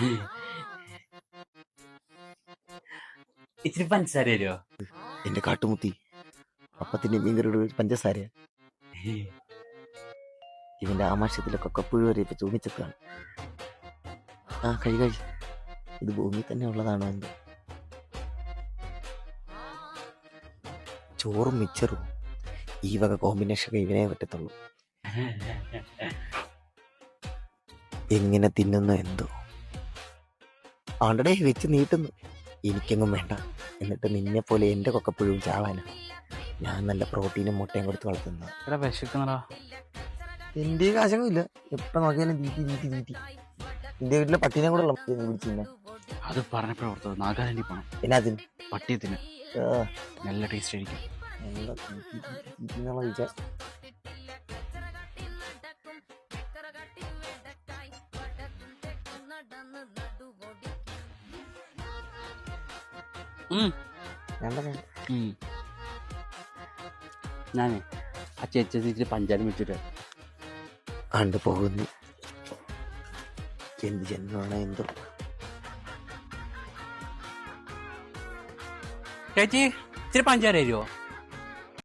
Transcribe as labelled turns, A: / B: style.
A: ഇച്ചിരി പഞ്ചസാര തരുമോ
B: എന്റെ കാട്ടുമുത്തി. അപ്പത്തിന്റെ മീൻകറിയുടെ പഞ്ചസാര. ഇവന്റെ ആമാശയത്തിലൊക്കെ കപ്പുഴ വരെ ഇപ്പൊ ചൂമിച്ചെത്താണ് ആ കഴി കഴി. ഇത് ഭൂമി തന്നെ ഉള്ളതാണോ എന്ത്? ചോറും മിച്ചറും ഈ വക കോമ്പിനേഷൻ ഇവനെ പറ്റത്തുള്ളൂ. എങ്ങനെ തിന്നുന്നു എന്തോ. ആണ്ടടേ വെച്ച് നീട്ടുന്നു. എനിക്കെങ്ങും വേണ്ട. എന്നിട്ട് നിന്നെ പോലെ എന്റെ കൊക്കപ്പുഴവും ചാവാനാ. ഞാൻ നല്ല പ്രോട്ടീനും മുട്ടയും കൊടുത്ത് വളർത്തുന്നു
A: എടാ വിശക്കുന്നടാ.
B: എന്റെ കാശൊന്നും ഇല്ല എപ്പം നോക്കിയാലും തീറ്റി തീറ്റി തീറ്റി എന്റെ വീട്ടിലെ പട്ടിനെ കൂടെ ഉള്ള പിടിച്ചിരുന്നെ.
A: അത് പറഞ്ഞപ്പോഴേ ഓർത്തത് നാഗാലാൻഡിൽ പോണം.
B: പിന്നെ അതിന്?
A: പട്ടിയത്തിന് നല്ല ടേസ്റ്റ് ആയിരിക്കും.
B: നല്ല തീറ്റി തീറ്റി എന്നുള്ള വിചാ
A: ഞാനേ ആ ചേച്ചി ഇച്ചിരി പഞ്ചാരം വെച്ചിട്ട്
B: അണ്ട് പോകുന്നു. എന്ത് ജന്മമാണ് എന്തോ
A: ചേച്ചി ഇച്ചിരി പഞ്ചാര തരുമോ